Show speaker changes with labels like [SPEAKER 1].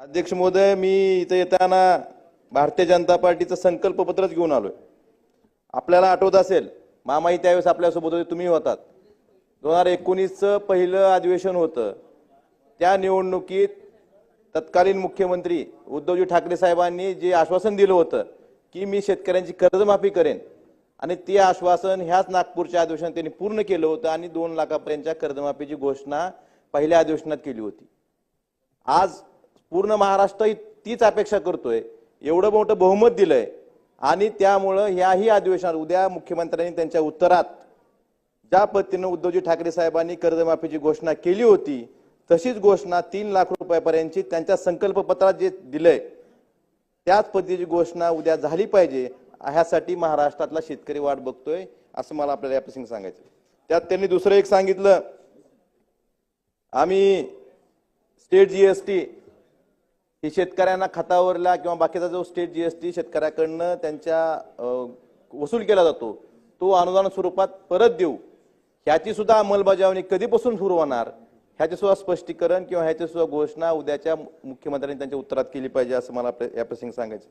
[SPEAKER 1] अध्यक्ष महोदय मी इथं येताना भारतीय जनता पार्टीचं संकल्पपत्रच घेऊन आलोय. आपल्याला आठवत असेल मामाही त्यावेळेस आपल्यासोबत होते तुम्ही होतात. दोन हजार एकोणीसचं पहिलं अधिवेशन होतं. त्या निवडणुकीत तत्कालीन मुख्यमंत्री उद्धवजी ठाकरे साहेबांनी जे आश्वासन दिलं होतं की मी शेतकऱ्यांची कर्जमाफी करेन आणि ते आश्वासन ह्याच नागपूरच्या अधिवेशनात त्यांनी पूर्ण केलं होतं आणि दोन लाखापर्यंतच्या कर्जमाफीची घोषणा पहिल्या अधिवेशनात केली होती. आज पूर्ण महाराष्ट्र तीच अपेक्षा करतोय. एवढं मोठं बहुमत दिलंय. आणि त्यामुळं ह्याही अधिवेशनात उद्या मुख्यमंत्र्यांनी त्यांच्या उत्तरात ज्या पद्धतीनं उद्धवजी ठाकरे साहेबांनी कर्जमाफीची घोषणा केली होती तशीच घोषणा तीन लाख रुपयापर्यंतची त्यांच्या संकल्पपत्रात जे दिलंय त्याच पद्धतीची घोषणा उद्या झाली पाहिजे ह्यासाठी महाराष्ट्रातला शेतकरी वाट बघतोय असं मला आपल्याला या प्रसंगी सांगायचं त्यात त्यांनी दुसरं एक सांगितलं आम्ही स्टेट जीएसटी की शेतकऱ्यांना खतावरला किंवा बाकीचा जो स्टेट जीएसटी शेतकऱ्याकडनं त्यांच्या वसूल केला जातो तो अनुदान स्वरूपात परत देऊ. ह्याची सुद्धा अंमलबजावणी कधीपासून सुरू होणार ह्याचे सुद्धा स्पष्टीकरण किंवा ह्याची सुद्धा घोषणा उद्याच्या मुख्यमंत्र्यांनी त्यांच्या उत्तरात केली पाहिजे असं मला या प्रसंगी सांगायचं